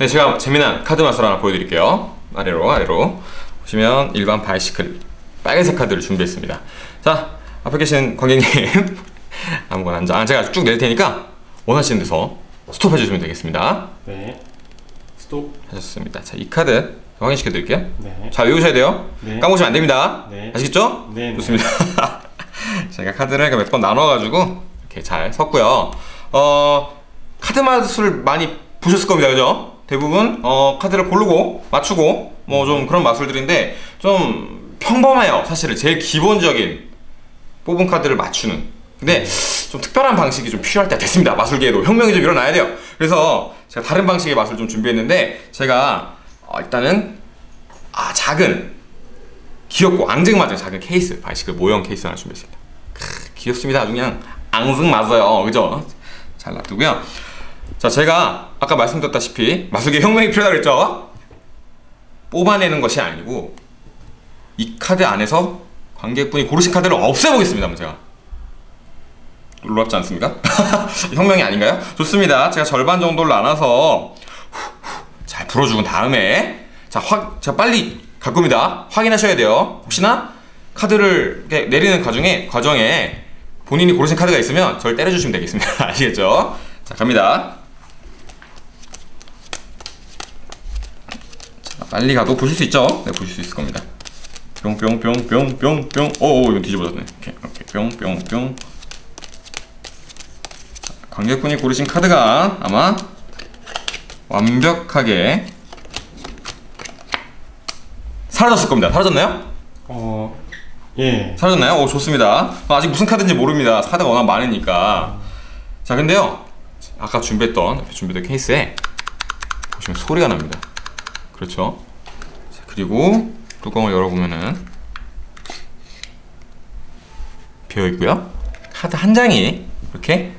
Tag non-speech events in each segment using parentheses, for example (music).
네, 제가 재미난 카드 마술 하나 보여드릴게요. 아래로 아래로 보시면 일반 바이시클 빨간색 카드를 준비했습니다. 자 앞에 계신 관객님 (laughs) 아무거나 앉아. 아, 제가 쭉 낼 테니까 원하시는 데서 스톱 해주시면 되겠습니다. 네. 스톱. 하셨습니다. 자 이 카드 확인시켜 드릴게요. 네. 잘 외우셔야 돼요. 네. 까먹으시면 안 됩니다. 네. 아시겠죠? 네, 네. 좋습니다. (laughs) 제가 카드를 몇 번 나눠가지고 이렇게 잘 섰고요. 어, 카드 마술 많이 보셨을 겁니다. 그죠? 대부분 어, 카드를 고르고 맞추고 뭐 좀 그런 마술들인데 좀 평범해요. 사실은 제일 기본적인 뽑은 카드를 맞추는. 근데 좀 특별한 방식이 좀 필요할 때가 됐습니다. 마술계에도 혁명이 좀 일어나야 돼요. 그래서 제가 다른 방식의 마술 좀 준비했는데 제가 어, 일단은 아 작은 귀엽고 앙증맞은 작은 케이스 바이시클 모형 케이스 하나 준비했습니다. 크, 귀엽습니다. 아주 그냥 앙증맞아요. 그죠? 잘 놔두고요. 자 제가 아까 말씀드렸다시피 마술계 혁명이 필요하다 그랬죠? 뽑아내는 것이 아니고 이 카드 안에서 관객분이 고르신 카드를 없애보겠습니다. 한번 제가 놀랍지 않습니까? (laughs) 혁명이 아닌가요? 좋습니다. 제가 절반 정도를 나눠서 잘 불어주고 다음에 자, 확, 자 빨리 갈 겁니다. 확인하셔야 돼요. 혹시나 카드를 내리는 과정에 과정에 본인이 고르신 카드가 있으면 저를 때려주시면 되겠습니다. (laughs) 아시겠죠? 자 갑니다. 자, 빨리 가도 보실 수 있죠? 네, 보실 수 있을 겁니다. 뿅뿅뿅뿅뿅뿅. 오, 이거 뒤집어졌네. 오케이, 오케이, 뿅뿅뿅. 자, 관객분이 고르신 카드가 아마 완벽하게 사라졌을 겁니다. 사라졌나요? 어. 예. 사라졌나요? 오 좋습니다. 아직 무슨 카드인지 모릅니다. 카드가 워낙 많으니까. 자 근데요 아까 준비했던 준비된 케이스에 보시면 소리가 납니다. 그렇죠? 자, 그리고 뚜껑을 열어보면은 비어 있고요. 카드 한 장이 이렇게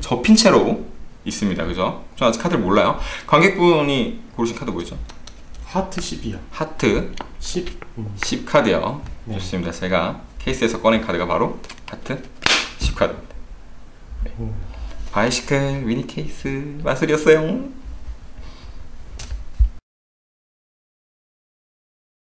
접힌 채로 있습니다. 그죠? 저 아직 카드를 몰라요. 관객분이 고르신 카드 뭐였죠? 하트 10이요. 하트 10. 음. 10 카드요. 네. 좋습니다. 제가 케이스에서 꺼낸 카드가 바로 하트 10 카드입니다. 네. 음. 바이시클 미니 케이스 마술이었어요.